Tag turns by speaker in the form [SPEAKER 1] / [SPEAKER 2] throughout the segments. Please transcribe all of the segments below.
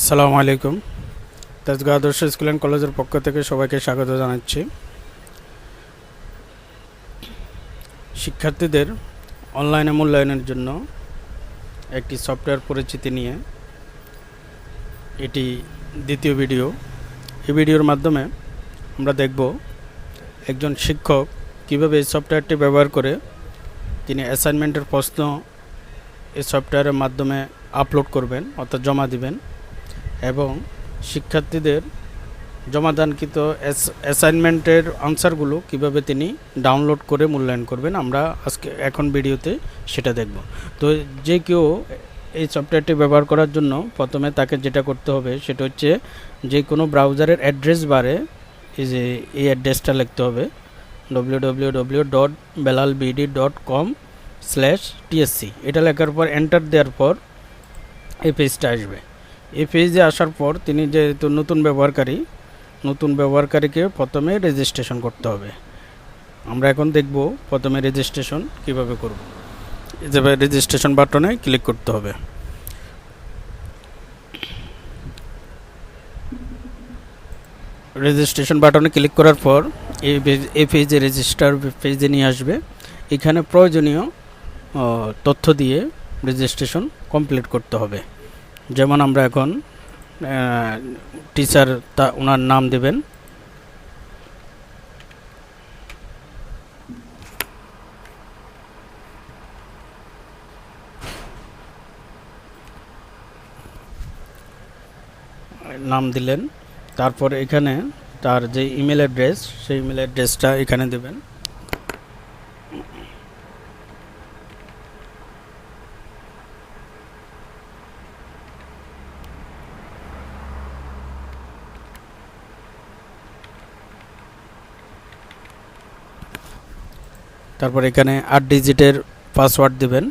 [SPEAKER 1] আসসালামু আলাইকুম। তেজগাঁ আদর্শ স্কুল অ্যান্ড কলেজের পক্ষ থেকে সবাইকে স্বাগত জানাচ্ছি। শিক্ষার্থীদের অনলাইনে মূল্যায়নের জন্য একটি সফটওয়্যার পরিচিতি নিয়ে এটি দ্বিতীয় ভিডিও। এই ভিডিওর মাধ্যমে আমরা দেখব একজন শিক্ষক কীভাবে এই সফটওয়্যারটি ব্যবহার করে তিনি অ্যাসাইনমেন্টের প্রশ্ন এই সফটওয়্যারের মাধ্যমে আপলোড করবেন অর্থাৎ জমা দিবেন। এবং শিক্ষার্থীদের জমাদানকৃত অ্যাসাইনমেন্টের আনসারগুলো কীভাবে তিনি ডাউনলোড করে মূল্যায়ন করবেন, আমরা আজকে, এখন ভিডিওতে সেটা দেখব। তো যে কেউ এই সফটওয়্যারটি ব্যবহার করার জন্য প্রথমে তাকে যেটা করতে হবে সেটা হচ্ছে যে কোনো ব্রাউজারের অ্যাড্রেস বারে এই যে, এই অ্যাড্রেসটা লিখতে হবে W W W dot Belal dot com slash TSC এটা লেখার পর এন্টার দেওয়ার পর এই পেজটা আসবে। এই পেজে আসার পর তিনি যেহেতু নতুন ব্যবহারকারী, নতুন ব্যবহারকারীকে প্রথমে রেজিস্ট্রেশন করতে হবে। আমরা এখন দেখব প্রথমে রেজিস্ট্রেশন কীভাবে করব। যে রেজিস্ট্রেশন বাটনে ক্লিক করতে হবে। রেজিস্ট্রেশন বাটনে ক্লিক করার পর এই পেজে রেজিস্টার পেজে নিয়ে আসবে। এখানে প্রয়োজনীয় তথ্য দিয়ে রেজিস্ট্রেশন কমপ্লিট করতে হবে। যেমন আমরা এখন টিচার তা ওনার নাম দেবেন। নাম দিলেন। তারপর এখানে তার যে ইমেল অ্যাড্রেস সেই ইমেল অ্যাড্রেসটা এখানে দেবেন। তারপর এখানে আট ডিজিটের পাসওয়ার্ড দেবেন।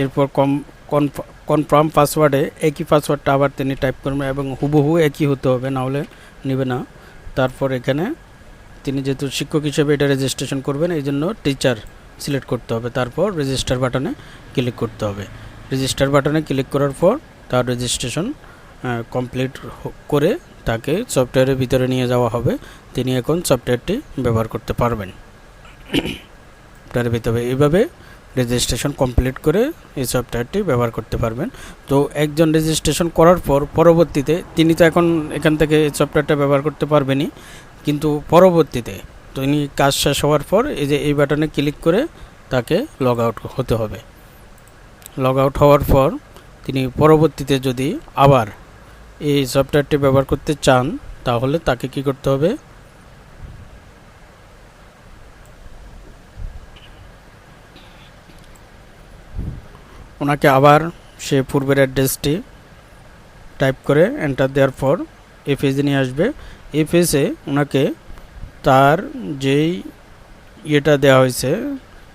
[SPEAKER 1] এরপর কম কনফার্ম পাসওয়ার্ডে একই পাসওয়ার্ডটা আবার তিনি টাইপ করবেন এবং হুবহু একই হতে হবে, না হলে নেবে না। তারপর এখানে তিনি যেহেতু শিক্ষক হিসেবে এটা রেজিস্ট্রেশন করবেন এই জন্য টিচার সিলেক্ট করতে হবে। তারপর রেজিস্টার বাটনে ক্লিক করতে হবে। রেজিস্টার বাটনে ক্লিক করার পর তার রেজিস্ট্রেশন কমপ্লিট করে তাকে সফটওয়্যারের ভিতরে নিয়ে যাওয়া হবে। তিনি এখন সফটওয়্যারটি ব্যবহার করতে পারবেন। সফটওয়্যারের ভিতরে এইভাবে রেজিস্ট্রেশন কমপ্লিট করে এই সফটওয়্যারটি ব্যবহার করতে পারবেন। তো একজন রেজিস্ট্রেশন করার পর পরবর্তীতে তিনি তো এখন এখান থেকে এই সফটওয়্যারটা ব্যবহার করতে পারবেনই। কিন্তু পরবর্তীতে তিনি কাজ শেষ হওয়ার পর এই যে এই বাটনে ক্লিক করে তাকে লগ আউট হতে হবে। লগ আউট হওয়ার পর তিনি পরবর্তীতে যদি আবার এই সফটওয়্যারটি ব্যবহার করতে চান, তাহলে তাকে কি করতে হবে? ওনাকে আবার সে পূর্বের অ্যাড্রেসটি টাইপ করে এন্টার দেওয়ার পর এই পেজে নিয়ে আসবে। এই পেজে ওনাকে তার যেই ইয়েটা দেওয়া হয়েছে,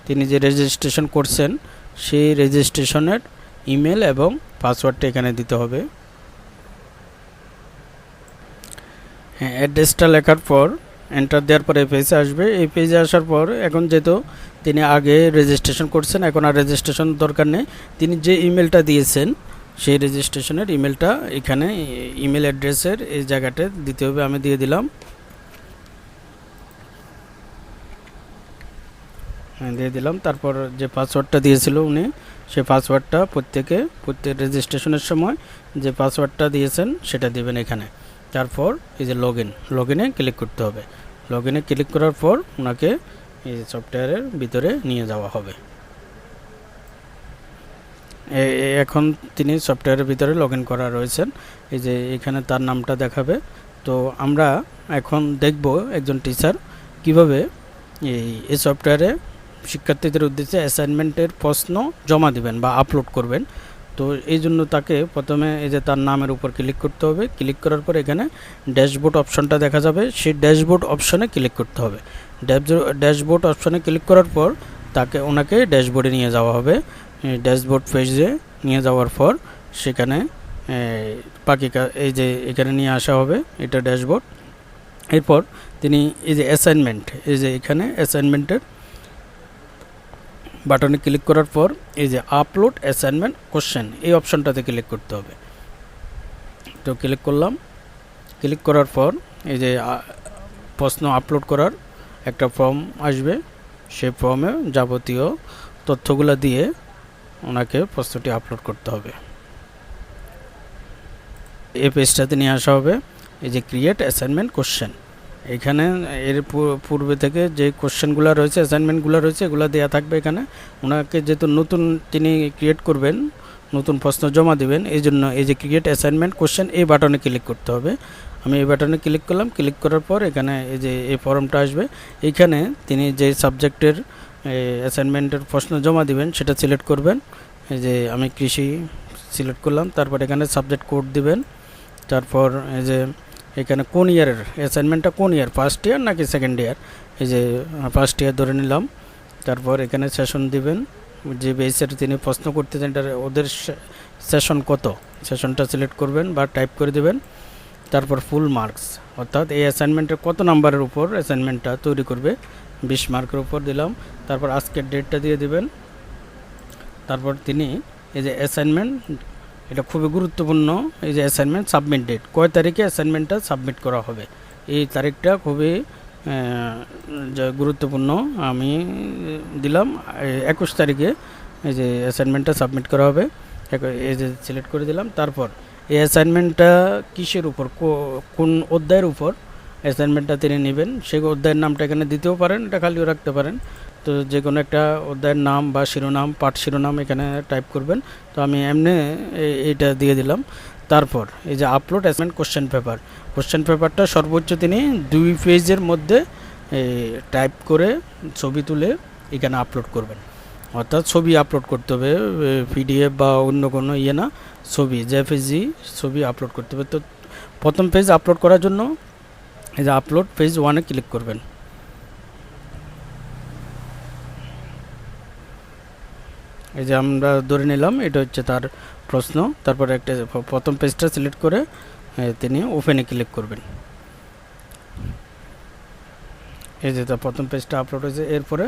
[SPEAKER 1] তিনি যে রেজিস্ট্রেশন করছেন, সেই রেজিস্ট্রেশনের ইমেল এবং পাসওয়ার্ডটা এখানে দিতে হবে হ্যাঁ অ্যাড্রেসটা লেখার পর এন্টার দেওয়ার পর এই পেজে আসবে। এই পেজে আসার পর এখন যেহেতু তিনি আগে রেজিস্ট্রেশন করছেন, এখন আর রেজিস্ট্রেশন দরকার নেই। তিনি যে ইমেলটা দিয়েছেন, সেই রেজিস্ট্রেশনের ইমেলটা এখানে ইমেল অ্যাড্রেসের এই জায়গাটা দিতে হবে। আমি দিয়ে দিলাম। হ্যাঁ দিয়ে দিলাম। তারপর যে পাসওয়ার্ডটা দিয়েছিল উনি, সেই পাসওয়ার্ডটা প্রত্যেকে, প্রত্যেক রেজিস্ট্রেশনের সময় যে পাসওয়ার্ডটা দিয়েছেন, সেটা দেবেন এখানে। তারপর এই যে লগ ইন লগ ইনে ক্লিক করতে হবে। লগ ইনে ক্লিক করার পর ওনাকে এই সফটওয়্যারের ভিতরে নিয়ে যাওয়া হবে। এখন তিনি সফটওয়্যারের ভিতরে লগ ইন করা রয়েছেন। এই যে এখানে তার নামটা দেখাবে। তো আমরা এখন দেখব একজন টিচার কীভাবে এই এই সফটওয়্যারে শিক্ষার্থীদের উদ্দেশ্যে অ্যাসাইনমেন্টের প্রশ্ন জমা দিবেন বা আপলোড করবেন। তো এই জন্য তাকে প্রথমে এই যে তার নামের উপর ক্লিক করতে হবে। ক্লিক করার পর এখানে ড্যাশবোর্ড অপশনটা দেখা যাবে। সেই ড্যাশবোর্ড অপশনে ক্লিক করতে হবে। ড্যাশবোর্ড অপশনে ক্লিক করার পর তাকে ওনাকে ড্যাশবোর্ডে নিয়ে যাওয়া হবে। ড্যাশবোর্ড পেজে নিয়ে যাওয়ার পর সেখানে কা- এই যে এখানে নিয়ে আসা হবে এটা ড্যাশবোর্ড এরপর তিনি এই যে অ্যাসাইনমেন্ট এই যে এখানে অ্যাসাইনমেন্টের বাটনে ক্লিক করার পর এই যে আপলোড অ্যাসাইনমেন্ট কোশ্চেন এই অপশনটাতে ক্লিক করতে হবে। তো ক্লিক করলাম। ক্লিক করার পর এই যে প্রশ্ন আপলোড করার একটা ফর্ম আসবে। সেই ফর্মে যাবতীয় তথ্যগুলো দিয়ে ওনাকে প্রশ্নটি আপলোড করতে হবে। এই পেজটাতে নিয়ে আসা হবে। এই যে ক্রিয়েট অ্যাসাইনমেন্ট কোশ্চেন এখানে এর পূর্বে থেকে যে কোশ্চেনগুলো রয়েছে অ্যাসাইনমেন্টগুলো রয়েছে, এগুলো দেওয়া থাকবে এখানে। ওনাকে যেহেতু নতুন তিনি ক্রিয়েট করবেন, নতুন প্রশ্ন জমা দিবেন, এই জন্য এই যে ক্রিয়েট অ্যাসাইনমেন্ট কোশ্চেন এই বাটনে ক্লিক করতে হবে। আমি এই বাটনে ক্লিক করলাম ক্লিক করার পর এখানে এই যে, এই ফর্মটা আসবে। এইখানে তিনি যে সাবজেক্টের অ্যাসাইনমেন্টের প্রশ্ন জমা দিবেন, সেটা সিলেক্ট করবেন। এই যে আমি কৃষি সিলেক্ট করলাম, তারপর এখানে সাবজেক্ট কোড দিবেন। তারপর এই যে এখানে কোন ইয়ারের অ্যাসাইনমেন্টটা কোন ইয়ার ফার্স্ট ইয়ার নাকি সেকেন্ড ইয়ার এই যে ফার্স্ট ইয়ার ধরে নিলাম। তারপর এখানে সেশন দিবেন। যে বেসের তিনি প্রশ্ন করতে চান এটার ওদের সেশন কত? সেশনটা সিলেক্ট করবেন বা টাইপ করে দেবেন। তারপর ফুল মার্কস অর্থাৎ এই অ্যাসাইনমেন্টের কত নাম্বারের উপর অ্যাসাইনমেন্টটা তৈরি করবে? বিশ মার্কের উপর দিলাম। তারপর আজকের ডেটটা দিয়ে দিবেন। তারপর তিনি এই যে অ্যাসাইনমেন্ট এটা খুবই গুরুত্বপূর্ণ, এই যে অ্যাসাইনমেন্ট সাবমিট ডেট কয় তারিখে অ্যাসাইনমেন্টটা সাবমিট করা হবে? এই তারিখটা খুবই গুরুত্বপূর্ণ, আমি দিলাম। একুশ তারিখে এই যে অ্যাসাইনমেন্টটা সাবমিট করা হবে এই যে সিলেক্ট করে দিলাম। তারপর এই অ্যাসাইনমেন্টটা কিসের উপর? কোন অধ্যায়ের উপর? অ্যাসাইনমেন্টটা তিনি নেবেন। সেই অধ্যায়ের নামটা এখানে দিতেও পারেন, এটা খালিও রাখতে পারেন। তো যে কোনো একটা অধ্যায়ের নাম বা শিরোনাম, পাঠ শিরোনাম এখানে টাইপ করবেন। তো আমি এমনি এইটা দিয়ে দিলাম। তারপর এই যে upload assignment question paper question পেপারটা সর্বোচ্চ তিনি দুই পেজের মধ্যে টাইপ করে ছবি তুলে এখানে আপলোড করবেন। অর্থাৎ ছবি আপলোড করতে হবে পিডিএফ বা অন্য কোনো ইয়ে না। ছবি জেপিজি ছবি আপলোড করতে হবে। তো প্রথম পেজ আপলোড করার জন্য এই যে আপলোড পেজ ওয়ানে ক্লিক করবেন। এই যে আমরা ধরে নিলাম, এটা হচ্ছে তার প্রশ্ন। তারপরে একটা প্রথম পেজটা সিলেক্ট করে তিনি ওপেনে ক্লিক করবেন। এই যে তার প্রথম পেজটা আপলোড হয়েছে, এরপরে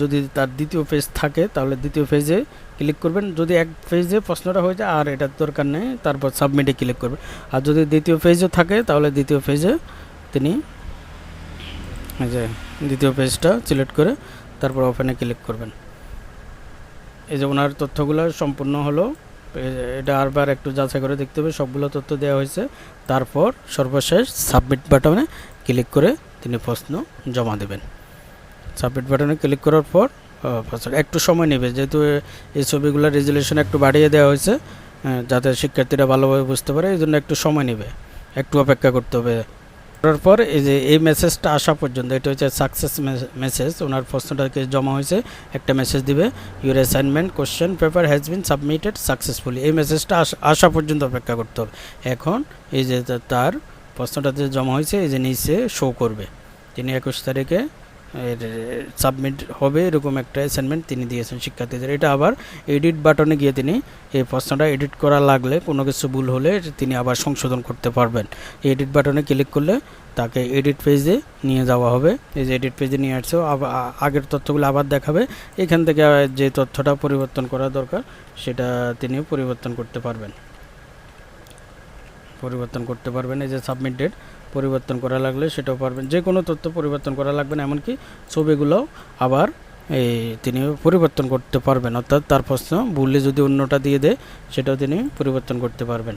[SPEAKER 1] যদি তার দ্বিতীয় পেজ থাকে, তাহলে দ্বিতীয় পেজে ক্লিক করবেন। যদি এক পেজে প্রশ্নটা হয়ে যায়, আর এটার দরকার নেই, তারপর সাবমিটে ক্লিক করবেন। আর যদি দ্বিতীয় পেজও থাকে, তাহলে দ্বিতীয় পেজে তিনি যে দ্বিতীয় পেজটা সিলেক্ট করে, তারপর ওপেনে ক্লিক করবেন। এই যে ওনার তথ্যগুলো সম্পূর্ণ হলো এটা আরবার একটু যাচাই করে দেখতে হবে, সবগুলো তথ্য দেওয়া হয়েছে। তারপর সর্বশেষ সাবমিট বাটনে ক্লিক করে তিনি প্রশ্ন জমা দেবেন। সাবমিট বাটনে ক্লিক করার পর একটু সময় নেবে, যেহেতু এই ছবিগুলোর রেজুলেশন একটু বাড়িয়ে দেওয়া হয়েছে যাতে শিক্ষার্থীরা ভালোভাবে বুঝতে পারে, এই জন্য একটু সময় নেবে। একটু অপেক্ষা করতে হবে করার পর এই যে এই মেসেজটা আসা পর্যন্ত, এটা হচ্ছে সাকসেস মেসেজ ওনার প্রশ্নটাকে জমা হয়েছে, একটা মেসেজ দিবে your assignment question paper has been submitted successfully এই মেসেজটা আসা পর্যন্ত অপেক্ষা করতে হবে। এখন এই যে তার প্রশ্নটাতে জমা হয়েছে, এই যে নিচে শো করবে। তিনি একুশ তারিখে সাবমিট হবে এরকম একটা অ্যাসাইনমেন্ট তিনি দিয়েছেন শিক্ষার্থীদের। এটা আবার এডিট বাটনে গিয়ে তিনি এই প্রশ্নটা এডিট করা লাগলে কোনো কিছু ভুল হলে তিনি আবার সংশোধন করতে পারবেন। এডিট বাটনে ক্লিক করলে তাকে এডিট পেজে নিয়ে যাওয়া হবে। এই যে এডিট পেজে নিয়ে আসছে আগের তথ্যগুলো আবার দেখাবে। এখান থেকে যে তথ্যটা পরিবর্তন করা দরকার, সেটা তিনি পরিবর্তন করতে পারবেন। পরিবর্তন করতে পারবেন, এই যে সাবমিট ডেট পরিবর্তন করা লাগলে সেটাও পারবেন। যে কোনো তথ্য পরিবর্তন করা লাগবে না, এমনকি ছবিগুলোও আবার এই তিনি পরিবর্তন করতে পারবেন। অর্থাৎ তার প্রশ্ন ভুলে যদি অন্যটা দিয়ে দেয়, সেটাও তিনি পরিবর্তন করতে পারবেন।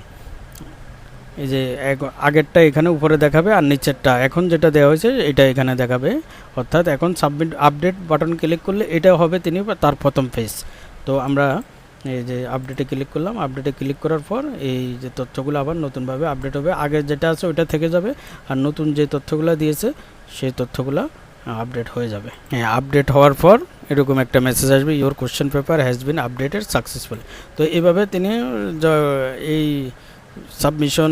[SPEAKER 1] এই যে আগেরটা এখানে উপরে দেখাবে আর নিচেরটা। এখন যেটা দেওয়া হয়েছে, এটা এখানে দেখাবে। অর্থাৎ এখন সাবমিট আপডেট বাটন ক্লিক করলে এটা হবে তিনি তার প্রথম পেজ তো আমরা এই যে আপডেটে ক্লিক করলাম আপডেটে ক্লিক করার পর এই যে তথ্যগুলো আবার নতুনভাবে আপডেট হবে। আগে যেটা আছে ওইটা থেকে যাবে আর নতুন যে তথ্যগুলো দিয়েছে, সেই তথ্যগুলো আপডেট হয়ে যাবে। হ্যাঁ আপডেট হওয়ার পর এরকম একটা মেসেজ আসবে your question paper has been updated successfully তো এইভাবে তিনি এই সাবমিশন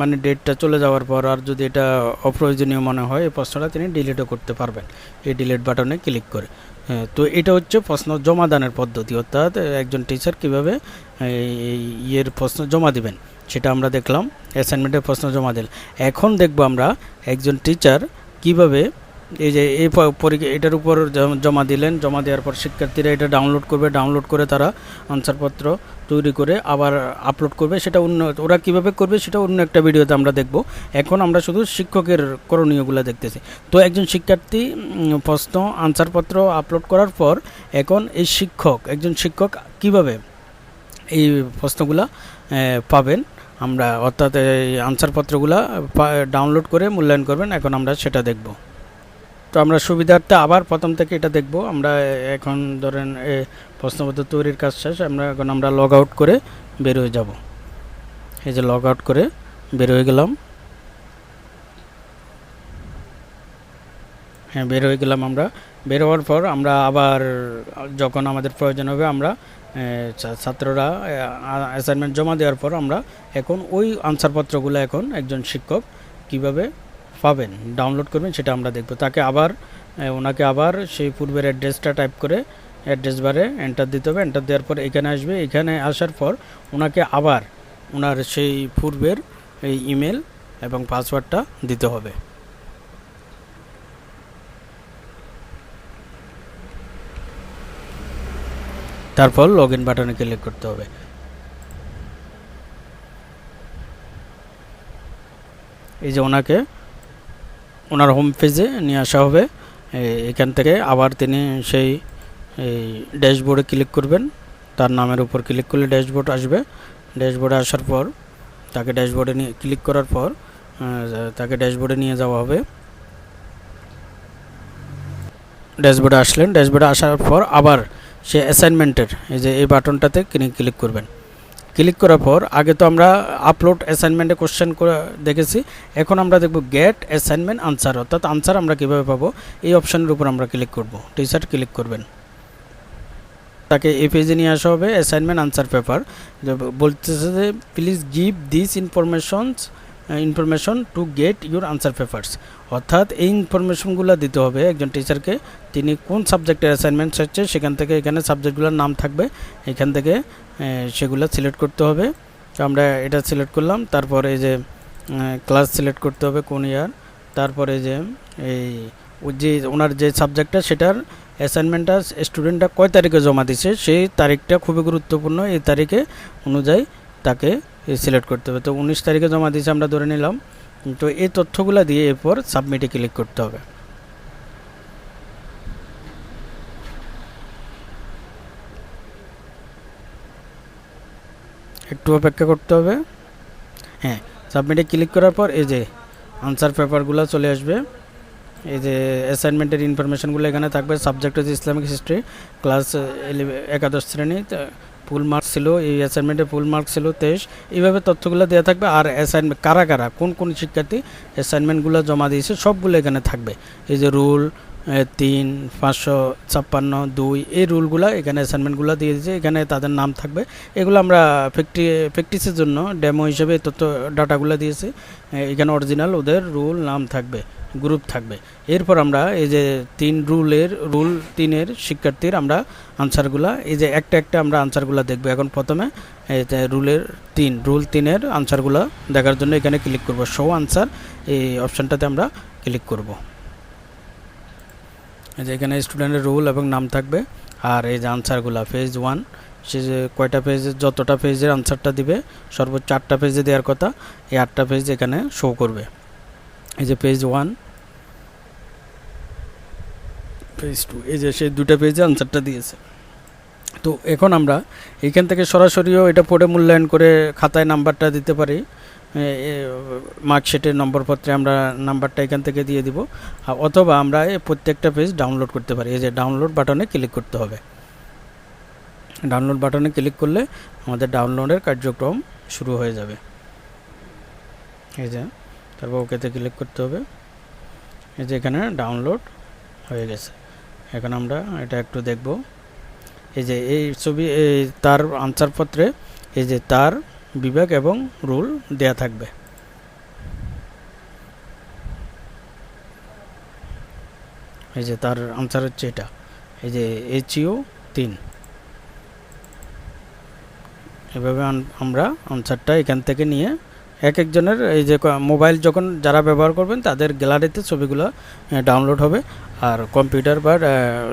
[SPEAKER 1] মানে ডেটটা চলে যাওয়ার পর আর যদি এটা অপ্রয়োজনীয় মনে হয়, এই প্রশ্নটা তিনি ডিলিটও করতে পারবেন। এই ডিলিট বাটনে ক্লিক করে। হ্যাঁ, তো এটা হচ্ছে প্রশ্ন জমা দানের পদ্ধতি অর্থাৎ একজন টিচার কীভাবে ইয়ের প্রশ্ন জমা দিবেন সেটা আমরা দেখলাম অ্যাসাইনমেন্টের প্রশ্ন জমা দিল। এখন দেখব আমরা একজন টিচার কীভাবে এই যে এই পরীক্ষা এটার উপর জমা দিলেন জমা দেওয়ার পর শিক্ষার্থীরা এটা ডাউনলোড করবে ডাউনলোড করে তারা আনসারপত্র তৈরি করে আবার আপলোড করবে, সেটা অন্য, ওরা কীভাবে করবে সেটা অন্য একটা ভিডিওতে আমরা দেখব। এখন আমরা শুধু শিক্ষকের করণীয়গুলো দেখতেছি। তো একজন শিক্ষার্থী প্রশ্ন, আনসারপত্র আপলোড করার পর এখন এই শিক্ষক, একজন শিক্ষক কীভাবে এই প্রশ্নগুলা পাবেন? আমরা অর্থাৎ এই আনসারপত্রগুলা ডাউনলোড করে মূল্যায়ন করবেন, এখন আমরা সেটা দেখব। তো আমরা সুবিধার্থে আবার প্রথম থেকে এটা দেখব। আমরা এখন ধরেন প্রশ্নপত্র তৈরির কাজ শেষ, আমরা এখন আমরা লগ আউট করে বের হয়ে যাব। এই যে লগ আউট করে বের হয়ে গেলাম। হ্যাঁ বের হয়ে গেলাম আমরা। বের হওয়ার পর আমরা আবার যখন আমাদের প্রয়োজন হবে আমরা ছাত্ররা অ্যাসাইনমেন্ট জমা দেওয়ার পর আমরা এখন ওই আনসারপত্রগুলো এখন একজন শিক্ষক কীভাবে পাবেন ডাউনলোড করবেন, সেটা আমরা দেখব। তাকে আবার ওনাকে আবার সেই পূর্বের অ্যাড্রেসটা টাইপ করে অ্যাড্রেস বারে এন্টার দিতে হবে। এন্টার দেওয়ার পর এখানে আসবে। এখানে আসার পর ওনাকে আবার ওনার সেই পূর্বের এই ইমেল এবং পাসওয়ার্ডটা দিতে হবে। তারপর লগ ইন বাটনে ক্লিক করতে হবে। এই যে ওনাকে ওনার হোম পেজে নিয়ে আসা হবে। এখান থেকে আবার তিনি সেই ড্যাশবোর্ডে ক্লিক করবেন। তার নামের উপর ক্লিক করলে ড্যাশবোর্ড আসবে। ড্যাশবোর্ডে আসার পর, তাকে ড্যাশবোর্ডে নিয়ে ক্লিক করার পর তাকে ড্যাশবোর্ডে নিয়ে যাওয়া হবে। ড্যাশবোর্ডে আসলেন। ড্যাশবোর্ডে আসার পর আবার সে অ্যাসাইনমেন্টের এই যে এই বাটনটাতে তিনি ক্লিক করবেন। ক্লিক করার পর, আগে তো আমরা আপলোড অ্যাসাইনমেন্টে কোশ্চেন করে দেখেছি, এখন আমরা দেখব গেট অ্যাসাইনমেন্ট আনসার অর্থাৎ আনসার আমরা কীভাবে পাবো, এই অপশানের উপর আমরা ক্লিক করব। টিচার ক্লিক করবেন। তাকে এই পেজে নিয়ে আসা হবে অ্যাসাইনমেন্ট আনসার পেপার বলতেছে যে please give this informations information to get your answer papers অর্থাৎ এই ইনফরমেশনগুলো দিতে হবে একজন টিচারকে তিনি কোন সাবজেক্টের অ্যাসাইনমেন্ট হচ্ছে সেখান থেকে এখানে সাবজেক্টগুলোর নাম থাকবে, এখান থেকে সেগুলো সিলেক্ট করতে হবে। তো আমরা এটা সিলেক্ট করলাম, তারপরে যে ক্লাস সিলেক্ট করতে হবে কোন ইয়ার তারপরে যে, এই যে, ওনার যে সাবজেক্টটা সেটার অ্যাসাইনমেন্টটা স্টুডেন্টটা কয় তারিখে জমা দিছে, সেই তারিখটা খুবই গুরুত্বপূর্ণ, এই তারিখে অনুযায়ী তাকে সিলেক্ট করতে হবে। তো উনিশ তারিখে জমা দিয়েছে, আমরা ধরে নিলাম। তো এই তথ্যগুলো দিয়ে এরপর সাবমিটে ক্লিক করতে হবে। একটু অপেক্ষা করতে হবে। হ্যাঁ সাবমিটে ক্লিক করার পর এই যে আনসার পেপারগুলো চলে আসবে। এই যে অ্যাসাইনমেন্টের ইনফরমেশনগুলো এখানে থাকবে। সাবজেক্ট হচ্ছে ইসলামিক হিস্ট্রি ক্লাস একাদশ শ্রেণি। ফুল মার্কস ছিল, এই অ্যাসাইনমেন্টে ফুল মার্কস ছিল, তেইশ। এইভাবে তথ্যগুলো দেওয়া থাকবে, আর অ্যাসাইনমেন্ট কারা কারা, কোন কোন শিক্ষার্থী অ্যাসাইনমেন্টগুলো জমা দিয়েছে, সবগুলো এখানে থাকবে। এই যে রুল তিন, পাঁচশো ছাপ্পান্ন, দুই, এই রুলগুলো এখানে অ্যাসাইনমেন্টগুলো দিয়ে দিয়েছে, এখানে তাদের নাম থাকবে। এগুলো আমরা প্র্যাকটি প্র্যাকটিসের জন্য ডেমো হিসেবে তথ্য ডাটাগুলো দিয়েছি। এখানে অরিজিনাল ওদের রুল নাম থাকবে। গ্রুপ থাকবে। এরপর আমরা এই যে তিন রুলের, রুল তিনের শিক্ষার্থীর আমরা আনসারগুলা, এই যে একটা একটা আমরা আনসারগুলো দেখব। এখন প্রথমে রুলের তিন, রুল তিনের আনসারগুলো দেখার জন্য এখানে ক্লিক করব। শো আনসার এই অপশানটাতে আমরা ক্লিক করব। এই যে এখানে স্টুডেন্টের রুল এবং নাম থাকবে। আর এই যে আনসারগুলো পেজ ওয়ান সে যে কয়টা পেজের যতটা পেজের আনসারটা দিবে, সর্বোচ্চ আটটা পেজে দেওয়ার কথা, এই আটটা পেজ এখানে শো করবে। এই যে পেজ ওয়ান পেজ টু এই যে সেই দুটা পেজে আনসারটা দিয়েছে। তো এখন আমরা এইখান থেকে সরাসরিও এটা পড়ে মূল্যায়ন করে খাতায় নাম্বারটা দিতে পারি। মার্কশিটের নম্বরপত্রে আমরা নাম্বারটা এখান থেকে দিয়ে দিব। অথবা আমরা প্রত্যেকটা পেজ ডাউনলোড করতে পারি। এই যে ডাউনলোড বাটনে ক্লিক করতে হবে। ডাউনলোড বাটনে ক্লিক করলে আমাদের ডাউনলোডের কার্যক্রম শুরু হয়ে যাবে। এই যে, তারপর ওকেতে ক্লিক করতে হবে। এই যে এখানে ডাউনলোড হয়ে গেছে। এখন আমরা এটা একটু দেখব। এই যে এই ছবি, এই তার আনসারপত্রে এই যে তার বিভাগ এবং রুল দেয়া থাকবে। এই যে তার আনসার হচ্ছে এটা। এই যে এইচইউ তিন। এভাবে আমরা আনসারটা এখান থেকে নিয়ে এক একজনের, এই যে মোবাইল যখন যারা ব্যবহার করবেন, তাদের গ্যালারিতে ছবিগুলো ডাউনলোড হবে। আর কম্পিউটার বা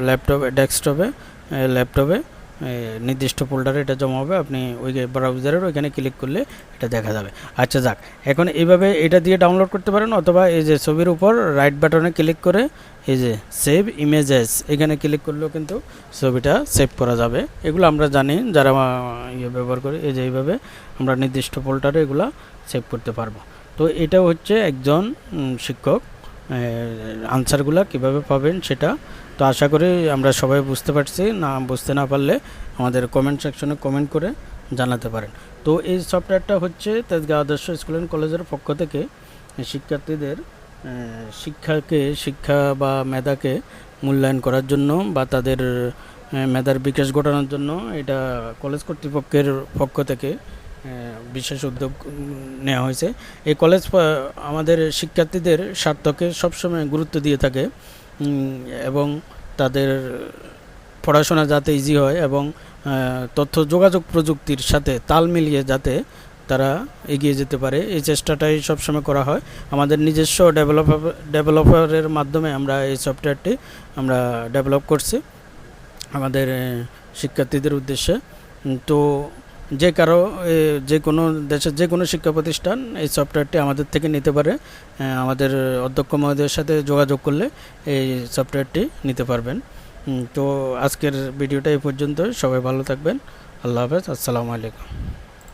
[SPEAKER 1] ল্যাপটপে, ডেস্কটপে ল্যাপটপে নির্দিষ্ট ফোল্ডারে এটা জমা হবে। আপনি ওই ব্রাউজারের ওইখানে ক্লিক করলে এটা দেখা যাবে। আচ্ছা যাক। এখন এইভাবে এটা দিয়ে ডাউনলোড করতে পারেন, অথবা এই যে ছবির উপর রাইট বাটনে ক্লিক করে এই যে সেভ ইমেজেস এখানে ক্লিক করলেও কিন্তু ছবিটা সেভ করা যাবে। এগুলো আমরা জানি, যারা ইয়ে ব্যবহার করি, এই যে এইভাবে আমরা নির্দিষ্ট ফোল্ডারে এগুলো সেভ করতে পারব। তো এটা হচ্ছে একজন শিক্ষক আনসারগুলো কীভাবে পাবেন সেটা। তো আশা করি আমরা সবাই বুঝতে পারছি। না, বুঝতে না পারলে আমাদের কমেন্ট সেকশনে কমেন্ট করে জানাতে পারেন। তো এই সফটওয়্যারটা হচ্ছে তেজগাঁ আদর্শ স্কুল অ্যান্ড কলেজের পক্ষ থেকে শিক্ষার্থীদের শিক্ষাকে, শিক্ষা বা মেধাকে মূল্যায়ন করার জন্য বা তাদের মেধার বিকাশ ঘটানোর জন্য এটা কলেজ কর্তৃপক্ষের পক্ষ থেকে বিশেষ উদ্যোগ নেওয়া হয়েছে। এই কলেজ আমাদের শিক্ষার্থীদের স্বার্থকে সবসময় গুরুত্ব দিয়ে থাকে এবং তাদের পড়াশোনা যাতে ইজি হয় এবং তথ্য যোগাযোগ প্রযুক্তির সাথে তাল মিলিয়ে যাতে তারা এগিয়ে যেতে পারে, এই চেষ্টাটাই সবসময় করা হয়। আমাদের নিজস্ব ডেভেলপার ডেভেলপারের মাধ্যমে আমরা এই সফটওয়্যারটি আমরা ডেভেলপ করছি, আমাদের শিক্ষার্থীদের উদ্দেশ্যে। তো যে কারও যে কোনো দেশের যে কোনো শিক্ষা প্রতিষ্ঠান এই সফটওয়্যারটি আমাদের থেকে নিতে পারে। আমাদের অধ্যক্ষ মহোদয়ের সাথে যোগাযোগ করলে এই সফটওয়্যারটি নিতে পারবেন। তো আজকের ভিডিওটা এই পর্যন্ত সবাই ভালো থাকবেন। আল্লাহ হাফেজ। আসসালামু আলাইকুম।